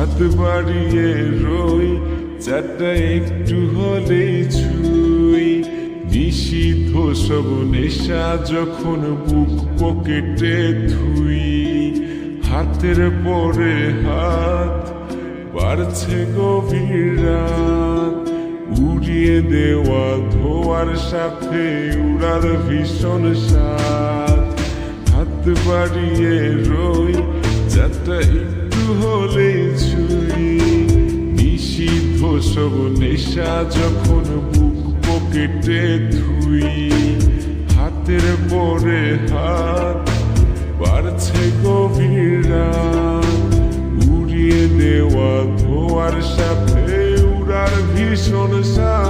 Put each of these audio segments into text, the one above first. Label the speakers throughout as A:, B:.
A: হাত বাড়িয়ে রই, চারটা একটু হলে ছুই। নিষিদ্ধ সব নেশা যখন বুক পকেটে ধুই। হাতের পরে হাত বাড়ছে গভীর রাত। উড়িয়ে দেওয়া ধোয়ার সাথে উড়ার ভীষণ সাথ হাত বাড়িয়ে রই যাত্রা একটু হলে সব নেশা যখন বুক পকেটে ধুই, হাতের পরে হাত বাড়ছে গভীর উড়িয়ে দেওয়া ধোয়ার সাথে উড়ার ভীষণ সাথ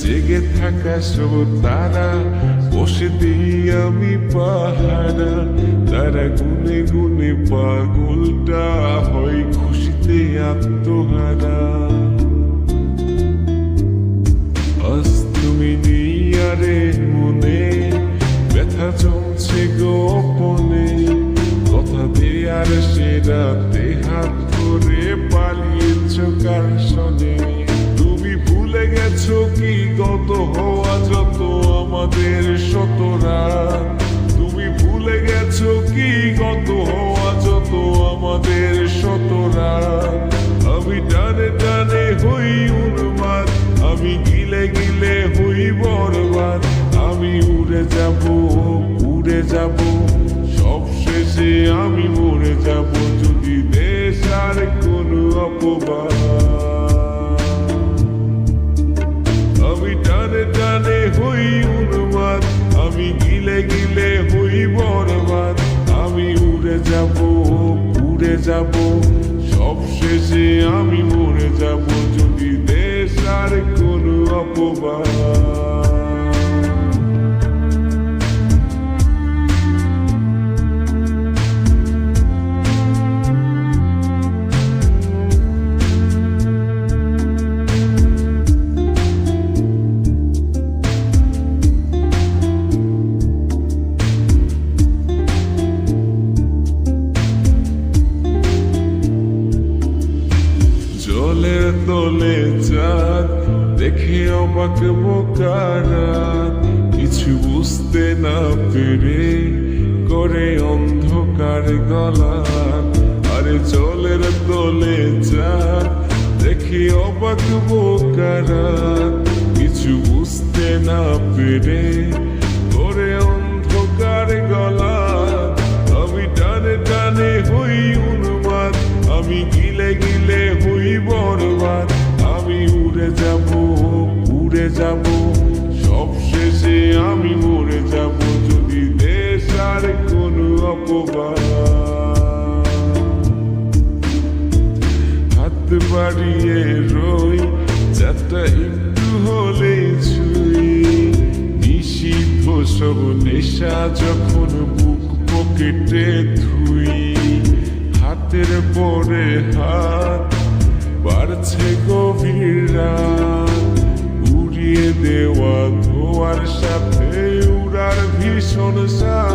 A: জেগে থাকা সব তারা, বসে দিই আমি পাহারা। তারা গুনে গুনে পাগলটা হয় খুশিতে আত্মহারা। আজ আরে মনে, ব্যথা জমছে গোপনে কথা দিয়ে সে রাতে হাত ধরে পালিয়েছ কার তুমি ভুলে গেছো কি? গত হওয়া যত আমাদের শতরান তুমি ভুলে গেছো কি? গত হওয়া যত আমাদের শতরান আমি টানে টানে হই উন্মাদ আমি গিলে গিলে হই বরবাদ আমি উড়ে যাব উড়ে যাব, সব শেষে আমি মরে যাব। যদি দেশ আর কোনো অপবাদ যাব সব শেষে আমি মরে যাব। যদি দেশ আর কোনো অপবাদ জলের তলে চাঁদ, দেখে অবাক বোকারাত কিছু বুঝতে না পেরে করে অন্ধকার গলা আরে জলের তলে চাঁদ, দেখে অবাক বোকারাত কিছু বুঝতে না পেরে রই যাত্রা একটু হলে ছুই নিষিদ্ধ সব নেশা যখন বুক পকেটে ধুই হাতের পরে হাত বাড়ছে গভীর রাত। উড়িয়ে দেওয়া ধোয়ার সাথে উড়ার ভীষণ সাথ